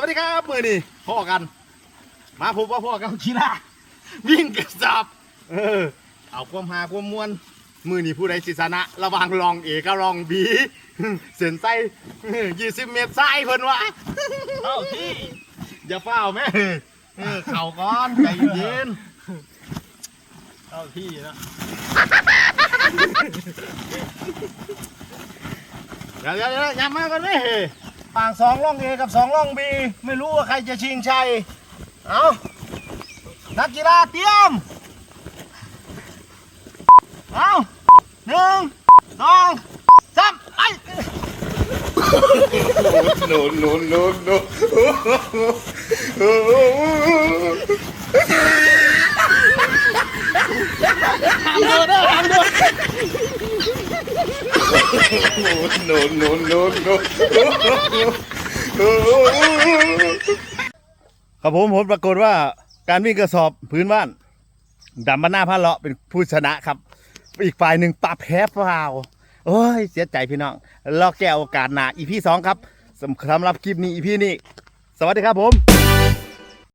วัสดีครับมือนี่พ่อกัน มาพบว่าพ่อกันกีฬาวิ่งกระสับเออเอาความหาความมวนมือนี่ผู้ใดสิชนะ ระหวังลองเอกับลองบีเส้นไส้ยี่สิบเมตรไส้เพิ่นวะเอ้าที่อย่าเฝ้าแม่เออเข่าก่อนใจเย็นเอ้าที่นะเดี๋ยวเดี๋ยวเดี๋ยวอย่ามากันเลย ฝั่งสองล่องเอกับสองล่องบีไม่รู้ว่าใครจะชิงชัย เอานักกีฬาเตรียม เอาหนึ่งสองสามไป no, no, no, no. ทำโดนเด้อทำโดน no, no, no, no. ครับผมผลปรากฏว่าการวิ่งกระสอบพื้นบ้านดำบ้านหน้าพระเลาะเป็นผู้ชนะครับ อีกฝ่ายหนึ่งปาแพ้เปล่าโอ้ยเสียใจพี่น้องรอแก้โอกาสหนาอีพีสองครับสำสำหรับคลิปนี้อีพีนี้ สวัสดีครับผม